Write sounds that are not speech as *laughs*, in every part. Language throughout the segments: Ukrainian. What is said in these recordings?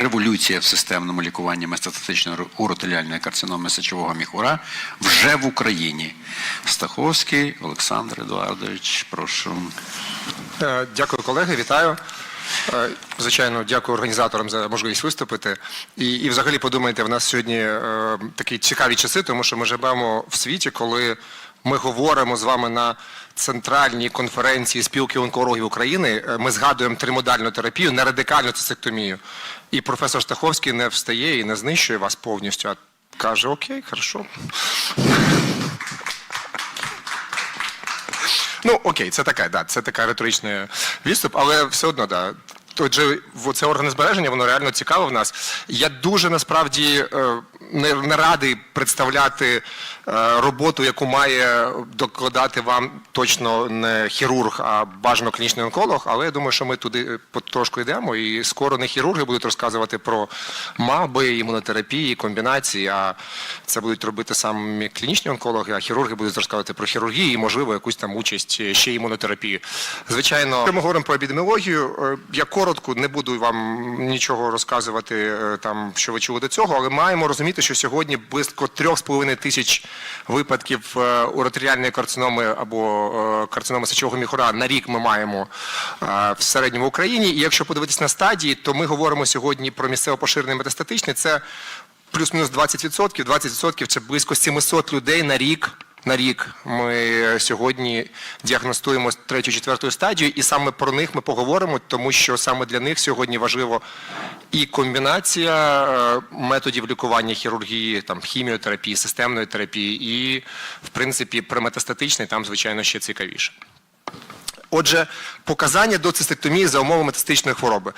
революція в системному лікуванні метастатичної уротеліальної карциноми сечового міхура вже в Україні. Стаховський Олександр Едуардович, прошу. Е, Дякую, колеги, вітаю. Е, Звичайно, дякую організаторам за можливість виступити. І, і взагалі подумайте, в нас сьогодні е, такі цікаві часи, тому що ми живемо в світі, коли ми говоримо з вами на центральній конференції спілки онкологів України. е, Ми згадуємо тримодальну терапію, не радикальну цистектомію. І професор Стаховський не встає і не знищує вас повністю, а каже: Окей, хорошо. Ну, окей, це таке, да, це така риторичний відступ, але все одно, да. Отже, це органи збереження, воно реально цікаво в нас. Я дуже насправді е, не, не радий представляти е, роботу, яку має докладати вам точно не хірург, а бажано клінічний онколог. Але я думаю, що ми туди е, потрошку йдемо, і скоро не хірурги будуть розказувати про маби, імунотерапії, комбінації. А це будуть робити самі клінічні онкологи, а хірурги будуть розказувати про хірургію і, можливо, якусь там участь е, ще імунотерапію. Звичайно, ми говоримо про епідеміологію. Я коротко не буду вам нічого розказувати там, що ви чули до цього, але маємо розуміти, що сьогодні близько 3,5 тисяч випадків е, уротеріальної карциноми або е, карциноми сечового міхура на рік ми маємо е, в середньому Україні. І якщо подивитись на стадії, то ми говоримо сьогодні про місцево поширений метастатичний. Це плюс-мінус 20%. 20% це близько 700 людей на рік. На рік ми сьогодні діагностуємо третю, четверту стадію, і саме про них ми поговоримо, тому що саме для них сьогодні важливо і комбінація е, методів лікування хірургії, там хіміотерапії, системної терапії, і в принципі преметастатичний там, звичайно, ще цікавіше. Отже, показання до цистектомії за умови метастичної хвороби.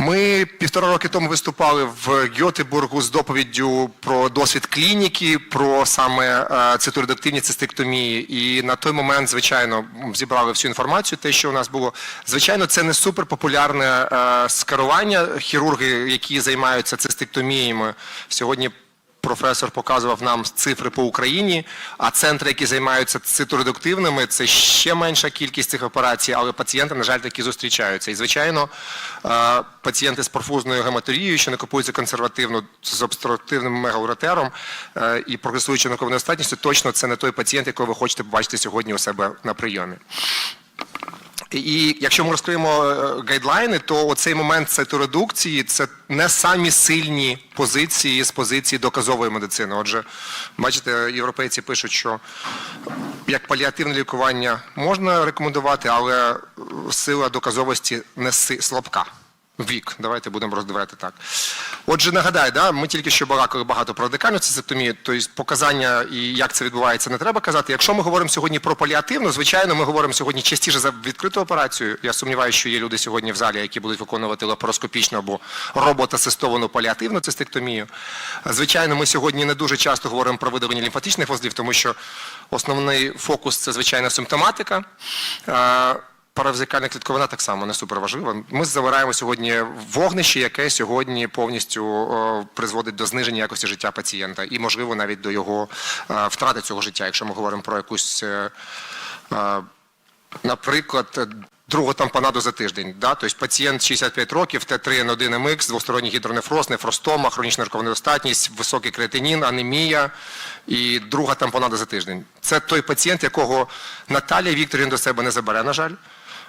Ми півтора роки тому виступали в Гьотебургу з доповіддю про досвід клініки, про саме е, циторедактивні цистектомії. І на той момент, звичайно, зібрали всю інформацію, те, що у нас було. Звичайно, це не суперпопулярне е, скерування. Хірурги, які займаються цистектоміями, сьогодні професор показував нам цифри по Україні, а центри, які займаються циторедуктивними, це ще менша кількість цих операцій, але пацієнти, на жаль, такі зустрічаються. І, звичайно, е, пацієнти з профузною гематорією, що не купуються консервативно з обструктивним мегауретером е, і прогресуючою нарковою недостатністю, точно це не той пацієнт, якого ви хочете побачити сьогодні у себе на прийомі. І якщо ми розкриємо е, гайдлайни, то цей момент цитуредукції – це не самі сильні позиції з позиції доказової медицини. Отже, бачите, європейці пишуть, що як паліативне лікування можна рекомендувати, але е, сила доказовості не слабка. Вік, давайте будемо роздивляти так. Отже, нагадаю, да, ми тільки що балакали багато про радикальну цистектомію, тобто показання і як це відбувається, не треба казати. Якщо ми говоримо сьогодні про паліативну, звичайно, ми говоримо сьогодні частіше за відкриту операцію. Я сумніваюся, що є люди сьогодні в залі, які будуть виконувати лапароскопічну або роботасистовану паліативну цистектомію. Звичайно, ми сьогодні не дуже часто говоримо про видалення лімфатичних вузлів, тому що основний фокус це звичайно симптоматика. Е, Паравзикальна клітковина так само не суперважлива. Ми забираємо сьогодні вогнище, яке сьогодні повністю призводить до зниження якості життя пацієнта і, можливо, навіть до його е, втрати цього життя, якщо ми говоримо про якусь, е, е, наприклад, е, другу тампонаду за тиждень. Да? Тобто пацієнт 65 років, Т3Н1 МХ, двосторонній гідронефроз, нефростома, хронічна наркова недостатність, високий креатинін, анемія і друга тампонада за тиждень. Це той пацієнт, якого Наталія Вікторівна до себе не забере, на жаль.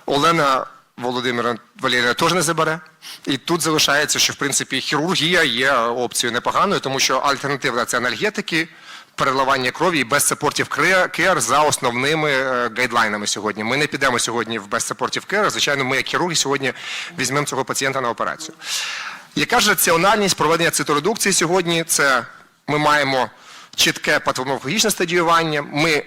Олена Володимира Валерія теж не забере. І тут залишається, що в принципі хірургія є опцією непоганою, тому що альтернатива це анальгетики, переливання крові і без supportive care за основними е, гайдлайнами сьогодні. Ми не підемо сьогодні в без supportive care. Звичайно, ми як хірурги сьогодні візьмемо цього пацієнта на операцію. Яка ж раціональність проведення циторедукції сьогодні? Це ми маємо чітке патоморфологічне стадіювання. Ми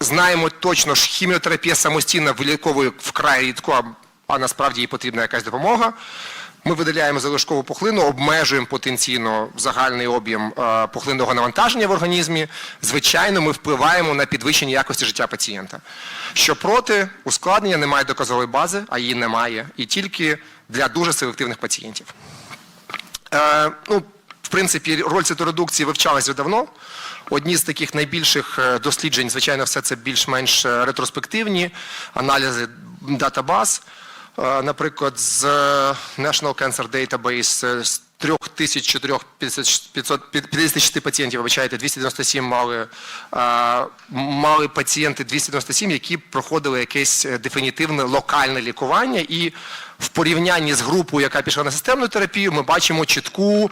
знаємо точно, що хіміотерапія самостійно виліковує вкрай рідко, а- насправді їй потрібна якась допомога. Ми видаляємо залишкову пухлину, обмежуємо потенційно загальний об'єм е, пухлинного навантаження в організмі. Звичайно, ми впливаємо на підвищення якості життя пацієнта. Щопроти, ускладнення немає доказової бази, а її немає, і тільки для дуже селективних пацієнтів. Е, ну, в принципі, роль циторедукції вивчалася давно. Одні з таких найбільших е, досліджень, звичайно, все це більш-менш е, ретроспективні аналізи датабаз. е, наприклад, з National Cancer Database 3456 пацієнтів, вибачайте, 297 мали, мали пацієнти 297, які проходили якесь е, дефінітивне локальне лікування. І в порівнянні з групою, яка пішла на системну терапію, ми бачимо чітку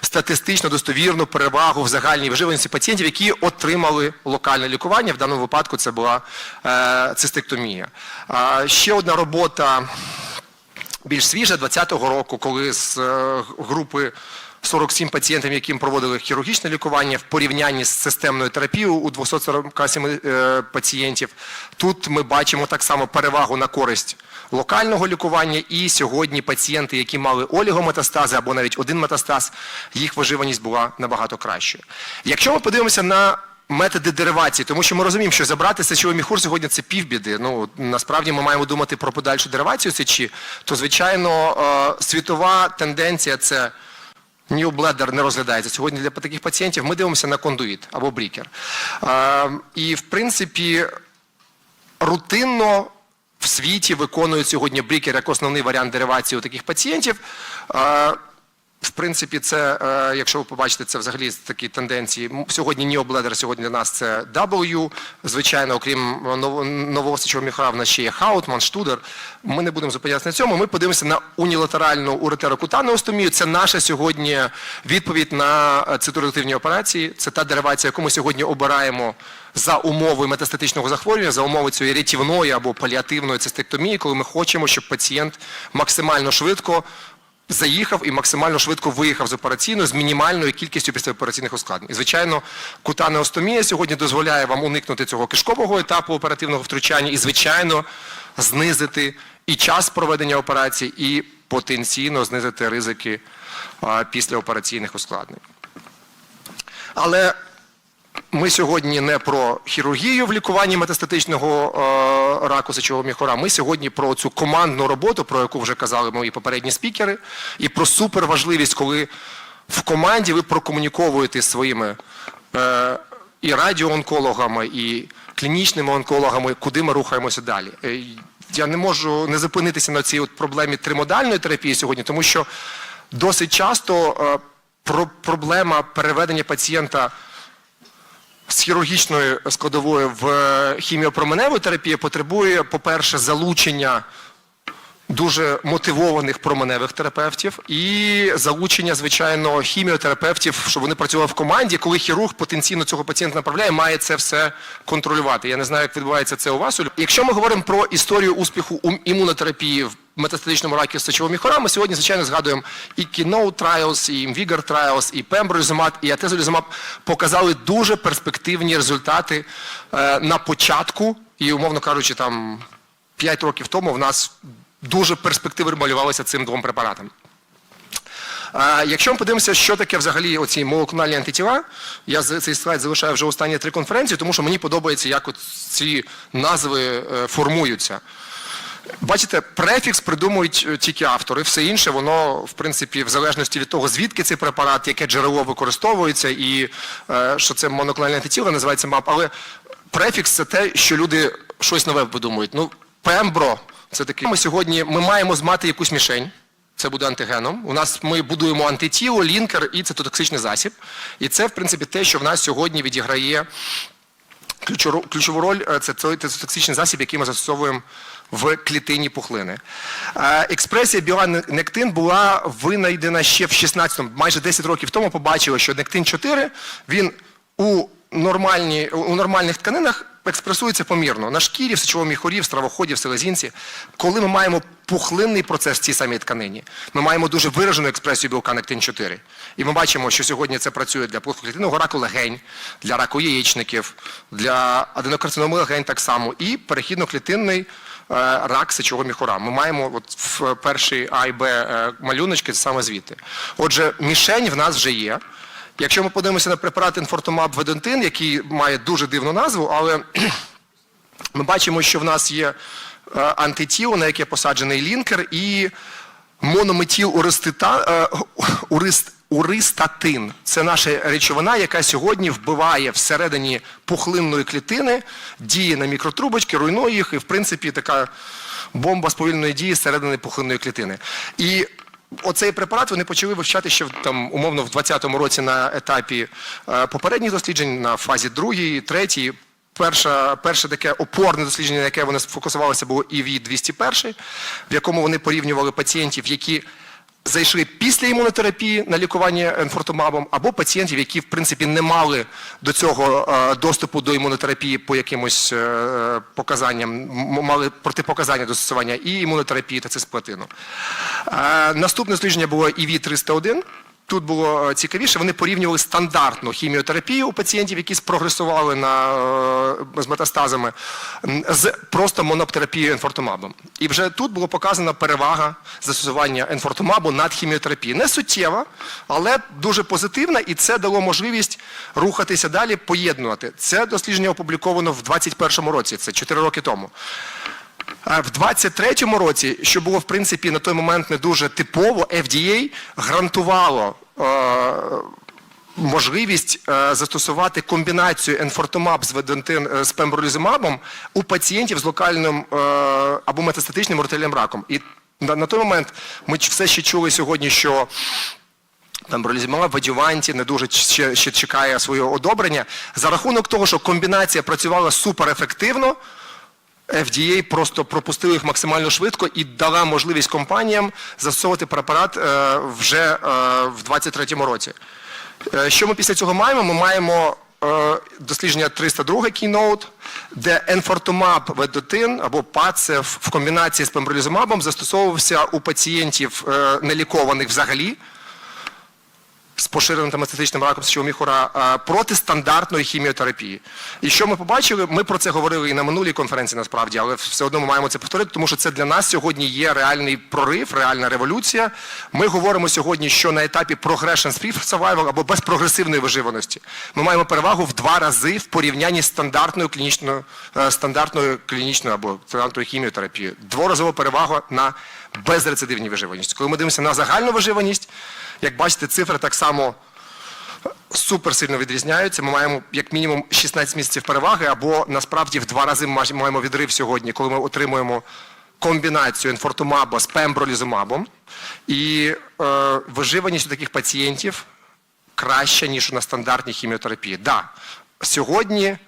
статистично достовірну перевагу в загальній виживаності пацієнтів, які отримали локальне лікування. В даному випадку це була е, цистектомія. Ще одна робота більш свіжа 2020 року, коли з е, групи 47 пацієнтів, яким проводили хірургічне лікування в порівнянні з системною терапією у 247 е, пацієнтів. Тут ми бачимо так само перевагу на користь локального лікування. І сьогодні пацієнти, які мали олігометастази або навіть один метастаз, їх виживаність була набагато кращою. Якщо ми подивимося на методи деривації, тому що ми розуміємо, що забрати сечовий міхур сьогодні це півбіди. Ну насправді ми маємо думати про подальшу деривацію сечі, то звичайно е, світова тенденція це. Ньюбледер не розглядається сьогодні для таких пацієнтів. Ми дивимося на кондуїт або брікер. Е, і в принципі рутинно в світі виконують сьогодні брікер як основний варіант деривації у таких пацієнтів. Е, в принципі, це, е, якщо ви побачите, це взагалі такі тенденції. Сьогодні Необледер, сьогодні для нас це W. Звичайно, окрім е, нов- нового сечового міхура, в нас ще є Хаутман, Штудер. Ми не будемо зупинятися на цьому. Ми подивимося на унілатеральну уретерокутанну остомію. Це наша сьогодні відповідь на е, цитурелативні операції. Це та деривація, яку ми сьогодні обираємо за умови метастатичного захворювання, за умови цієї рятівної або паліативної цистектомії, коли ми хочемо, щоб пацієнт максимально швидко заїхав і максимально швидко виїхав з операційної з мінімальною кількістю післяопераційних ускладнень. І, звичайно, кутанеостомія сьогодні дозволяє вам уникнути цього кишкового етапу оперативного втручання і, звичайно, знизити і час проведення операції, і потенційно знизити ризики післяопераційних ускладнень. Але ми сьогодні не про хірургію в лікуванні метастатичного е, раку сечового міхура. Ми сьогодні про цю командну роботу, про яку вже казали мої попередні спікери, і про суперважливість, коли в команді ви прокомуніковуєте своїми е, і радіоонкологами, і клінічними онкологами, куди ми рухаємося далі. Е, Я не можу не зупинитися на цій от проблемі тримодальної терапії сьогодні, тому що досить часто про- проблема переведення пацієнта з хірургічною складовою в хіміопроменеву терапію потребує, по-перше, залучення дуже мотивованих променевих терапевтів і залучення, звичайно, хіміотерапевтів, щоб вони працювали в команді, коли хірург потенційно цього пацієнта направляє, має це все контролювати. Я не знаю, як відбувається це у вас. Якщо ми говоримо про історію успіху ум- імунотерапії в метастатичному ракі сечового міхура, ми сьогодні, звичайно, згадуємо і Keynote Trials, і Invigor Trials, і Pembrolizumab, і Atezolizumab показали дуже перспективні результати е, на початку, і, умовно кажучи, там 5 років тому в нас дуже перспективи малювалися цим двом препаратам. Якщо ми подивимося, що таке взагалі оці молекулярні антитіла, я цей слайд залишаю вже останні три конференції, тому що мені подобається, як ці назви е, формуються. Бачите, префікс придумують е, тільки автори, все інше, воно, в принципі, в залежності від того, звідки цей препарат, яке джерело використовується, і е, що це моноклональне антитіло, називається МАП. Але префікс це те, що люди щось нове видумують. Ну, пембро, це таке. Ми сьогодні ми маємо змати якусь мішень. Це буде антигеном. У нас ми будуємо антитіло, лінкер і цитотоксичний засіб. І це, в принципі, те, що в нас сьогодні відіграє ключову, роль е, це той токсичний засіб, який ми застосовуємо в клітині пухлини. Е, Експресія біонектин була винайдена ще в 16-му, майже 10 років тому побачили, що нектин 4 він у, нормальні, у нормальних тканинах експресується помірно на шкірі, в сечовому міхурі, в стравоході, в селезінці. Коли ми маємо пухлинний процес в цій самій тканині, ми маємо дуже виражену експресію білка нектин 4. І ми бачимо, що сьогодні це працює для пухлоклітинного раку легень, для раку яєчників, для аденокарциноми легень так само, і перехідно-клітинний е, рак сечового міхура. Ми маємо от в першій А і Б е, малюночки саме звідти. Отже, мішень в нас вже є. Якщо ми подивимося на препарат інфортомаб ведентин, який має дуже дивну назву, але *clears throat* ми бачимо, що в нас є е, антитіло, на яке посаджений лінкер, і монометіл е, *laughs* урист, уристатин. Це наша речовина, яка сьогодні вбиває всередині пухлинної клітини, діє на мікротрубочки, руйнує їх, і в принципі така бомба сповільної дії зсередини пухлинної клітини. І Оцей препарат вони почали вивчати ще там, умовно в 20-му році на етапі е, попередніх досліджень, на фазі другій, третій. Перша, перше таке опорне дослідження, на яке вони сфокусувалися, було EV-201, в якому вони порівнювали пацієнтів, які зайшли після імунотерапії на лікування енфортумабом, або пацієнтів, які в принципі не мали до цього е, доступу до імунотерапії по якимось е, показанням, мали протипоказання до застосування і імунотерапії та цисплатину. Е, Наступне дослідження було ІВ-301. Тут було е, цікавіше, вони порівнювали стандартну хіміотерапію у пацієнтів, які спрогресували на, е, з метастазами, з просто монотерапією енфортумабом. І вже тут було показана перевага застосування енфортумабу над хіміотерапією. Не суттєва, але дуже позитивна, і це дало можливість рухатися далі, поєднувати. Це дослідження опубліковано в 2021 році, це 4 роки тому. В 23-му році, що було в принципі на той момент не дуже типово, FDA гарантувало е, можливість е, застосувати комбінацію енфортумаб з ведентин з пембролізумабом у пацієнтів з локальним е, або метастатичним ротельним раком. І на, на той момент ми все ще чули сьогодні, що Пембролізумаб в адюванті не дуже ще, ще чекає своє одобрення. За рахунок того, що комбінація працювала суперефективно, FDA просто пропустили їх максимально швидко і дала можливість компаніям застосовувати препарат е, вже е, в 2023 році. Е, Що ми після цього маємо? Ми маємо дослідження 302 Keynote, де енфортумаб ведотин або ПАЦЕФ в комбінації з пембролізумабом застосовувався у пацієнтів нелікованих взагалі з поширеним та метастатичним раком сечового міхура проти стандартної хіміотерапії. І що ми побачили? Ми про це говорили і на минулій конференції насправді, але все одно ми маємо це повторити, тому що це для нас сьогодні є реальний прорив, реальна революція. Ми говоримо сьогодні, що на етапі progression-free survival або безпрогресивної виживаності ми маємо перевагу в два рази в порівнянні з стандартною клінічною, е, стандартною клінічною або стандартною хіміотерапією. Дворазова перевага на безрецидивній виживаності. Коли ми дивимося на загальну виживаність, як бачите, цифри так само супер сильно відрізняються. Ми маємо як мінімум 16 місяців переваги, або насправді в два рази маємо відрив сьогодні, коли ми отримуємо комбінацію енфортумабу з пембролізумабом. І е, виживаність у таких пацієнтів краща, ніж на стандартній хіміотерапії. Да, сьогодні, е,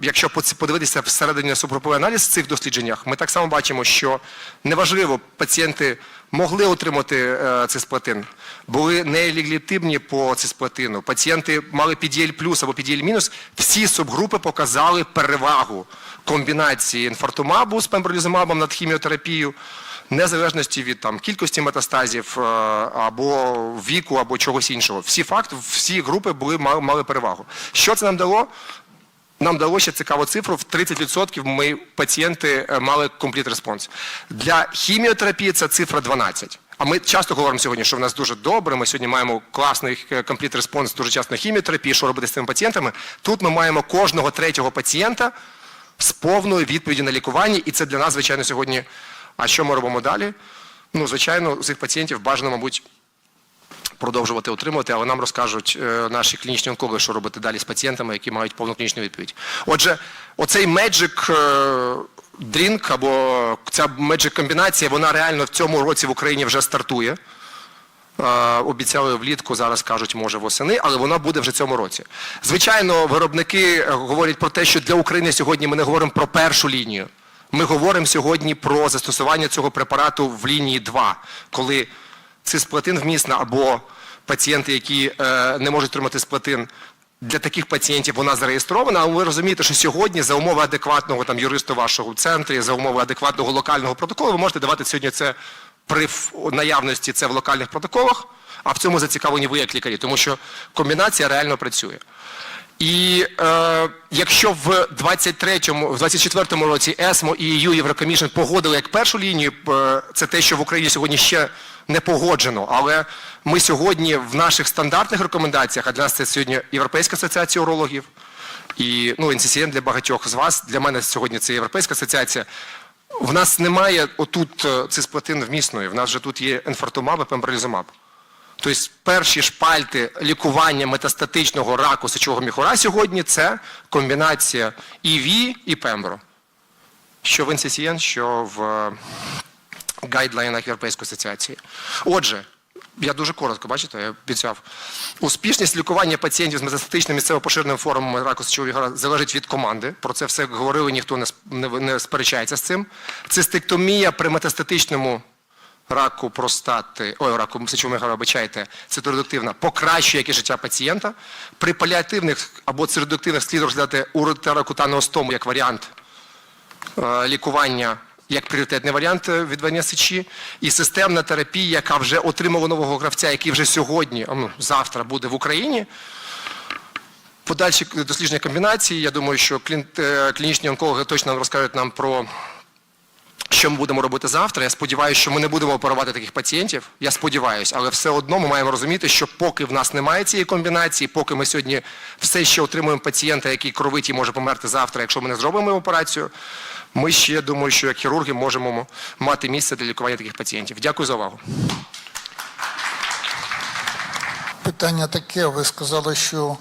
якщо подивитися всередині субгруповий аналіз в цих дослідженнях, ми так само бачимо, що неважливо, пацієнти могли отримати е, цисплатин, були нееліглітимні по цисплатину, пацієнти мали PDL плюс або PDL мінус, всі субгрупи показали перевагу комбінації інфартумабу з пембролізумабом над хіміотерапією, незалежності від там, кількості метастазів е, або віку, або чогось іншого. Всі факти, всі групи були, мали, мали перевагу. Що це нам дало? Нам дало ще цікаву цифру, в 30% ми пацієнти е, мали complete response. Для хіміотерапії це цифра 12. А ми часто говоримо сьогодні, що в нас дуже добре, ми сьогодні маємо класний е, complete response дуже часто на хіміотерапії, що робити з цими пацієнтами. Тут ми маємо кожного третього пацієнта з повною відповіді на лікування, і це для нас, звичайно, сьогодні. А що ми робимо далі? Ну, звичайно, цих пацієнтів бажано, мабуть, продовжувати отримувати, але нам розкажуть е, наші клінічні онкологи, що робити далі з пацієнтами, які мають повну клінічну відповідь. Отже, оцей е, Drink або ця Magic комбінація, вона реально в цьому році в Україні вже стартує. Е, Обіцяли влітку, зараз кажуть, може восени, але вона буде вже цьому році. Звичайно, виробники е, говорять про те, що для України сьогодні ми не говоримо про першу лінію. Ми говоримо сьогодні про застосування цього препарату в лінії 2, коли цисплатин вмісна або пацієнти, які е, не можуть отримати сплатин. Для таких пацієнтів вона зареєстрована, але ви розумієте, що сьогодні за умови адекватного там юристу вашого центрі, за умови адекватного локального протоколу, ви можете давати сьогодні це при наявності це в локальних протоколах, а в цьому зацікавлені ви як лікарі, тому що комбінація реально працює. І е, якщо в 23-му, в 24-му році ЕСМО і EU Єврокомішн погодили як першу лінію, е, це те, що в Україні сьогодні ще не погоджено, але ми сьогодні в наших стандартних рекомендаціях, а для нас це сьогодні Європейська асоціація урологів і ну, NCCN для багатьох з вас, для мене сьогодні це Європейська асоціація. В нас немає отут е, цисплатин вмісної, в нас же тут є енфортумаб і пембролізумаб. Тобто перші шпальти лікування метастатичного раку сечового міхура сьогодні це комбінація ІВІ і пембро. що в NCCN, що в е, гайдлайнах Європейської асоціації. Отже, я дуже коротко, бачите, я обіцяв. Успішність лікування пацієнтів з метастатичним місцево поширеним формами раку сечового залежить від команди. Про це все говорили, ніхто не, не, не сперечається з цим. Цистектомія при метастатичному раку простати, ой, раку сечового міхура, вибачайте, циторедуктивна, покращує якість життя пацієнта. При паліативних або циторедуктивних слід розглядати уретерокутанеостому остому як варіант е, лікування як пріоритетний варіант е, відведення сечі, і системна терапія, яка вже отримала нового гравця, який вже сьогодні, ну, завтра буде в Україні. Подальші дослідження комбінації. Я думаю, що е, клінічні онкологи точно розкажуть нам про. Що ми будемо робити завтра? Я сподіваюся, що ми не будемо оперувати таких пацієнтів. Я сподіваюся, але все одно ми маємо розуміти, що поки в нас немає цієї комбінації, поки ми сьогодні все ще отримуємо пацієнта, який кровить і може померти завтра, якщо ми не зробимо операцію, ми ще думаю, що як хірурги можемо мати місце для лікування таких пацієнтів. Дякую за увагу. Питання таке, ви сказали, що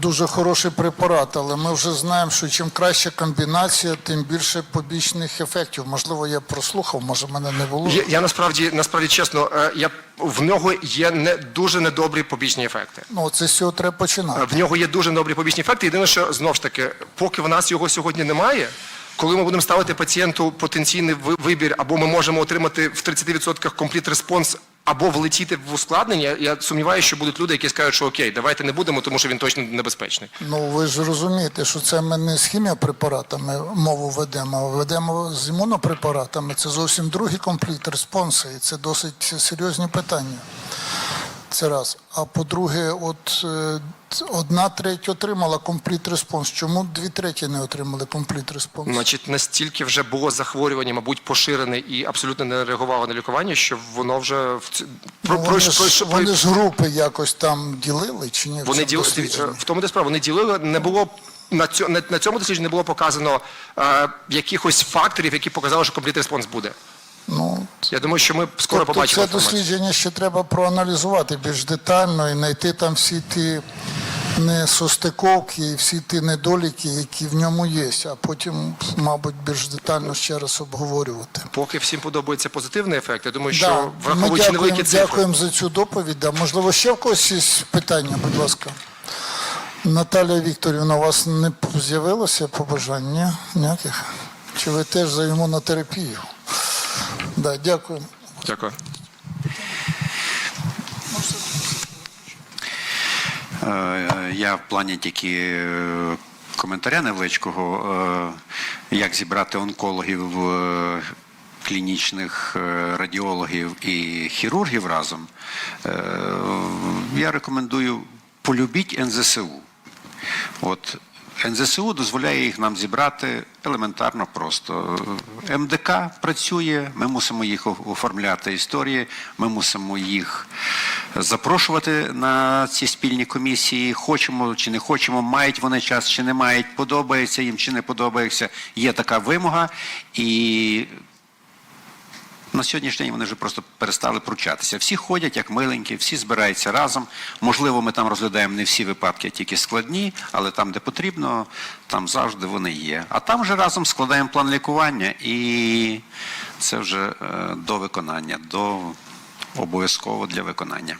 дуже хороший препарат, але ми вже знаємо, що чим краща комбінація, тим більше побічних ефектів. Можливо, я прослухав, може мене не було. Я, я насправді насправді чесно, е, я в нього є не дуже недобрі побічні ефекти. Ну, це з цього треба починати. В нього є дуже добрі побічні ефекти. Єдине, що знову ж таки, поки в нас його сьогодні немає, коли ми будемо ставити пацієнту потенційний вибір, або ми можемо отримати в 30% компліт респонс, або влетіти в ускладнення, я сумніваюся, що будуть люди, які скажуть, що окей, давайте не будемо, тому що він точно небезпечний. Ну, ви ж розумієте, що це ми не з хіміопрепаратами мову ведемо, а ведемо з імунопрепаратами. Це зовсім другий компліт респонси, і це досить серйозні питання. Це раз. А по-друге, от е, одна треть отримала компліт респонс. Чому дві треті не отримали компліт респонс? Значить, настільки вже було захворювання, мабуть, поширене і абсолютно не реагувало на лікування, що воно вже в ці- Ну, вони, пройш- ж, вони ж групи якось там ділили чи ні? Вони діли в тому де справа. Вони ділили не було. На цьому, на цьому дослідженні не було показано е, якихось факторів, які показали, що компліт респонс буде. Ну, Я думаю, що ми скоро тобто побачимо. це дослідження ще треба проаналізувати більш детально і знайти там всі ті несостиковки і всі ті недоліки, які в ньому є, а потім, мабуть, більш детально ще раз обговорювати. Поки всім подобається позитивний ефект, я думаю, що Да, ми враховуючи дякуємо, невеликі цифри. дякуємо за цю доповідь. Да, можливо, ще в когось є питання, будь ласка. Наталія Вікторівна, у вас не з'явилося побажання ніяких? Чи ви теж за імунотерапію? Да, дякую. Дякую. Е, Я в плані тільки е, коментаря невеличкого, е, як зібрати онкологів, клінічних радіологів і хірургів разом. Я рекомендую полюбіть НЗСУ. От НЗСУ дозволяє їх нам зібрати елементарно просто. МДК працює, ми мусимо їх оформляти історії, ми мусимо їх запрошувати на ці спільні комісії. Хочемо чи не хочемо, мають вони час чи не мають, подобається їм чи не подобається. Є така вимога, і на сьогоднішній день вони вже просто перестали пручатися. Всі ходять як миленькі, всі збираються разом. Можливо, ми там розглядаємо не всі випадки, а тільки складні, але там, де потрібно, там завжди вони є. А там вже разом складаємо план лікування, і це вже е, до виконання, до обов'язково для виконання.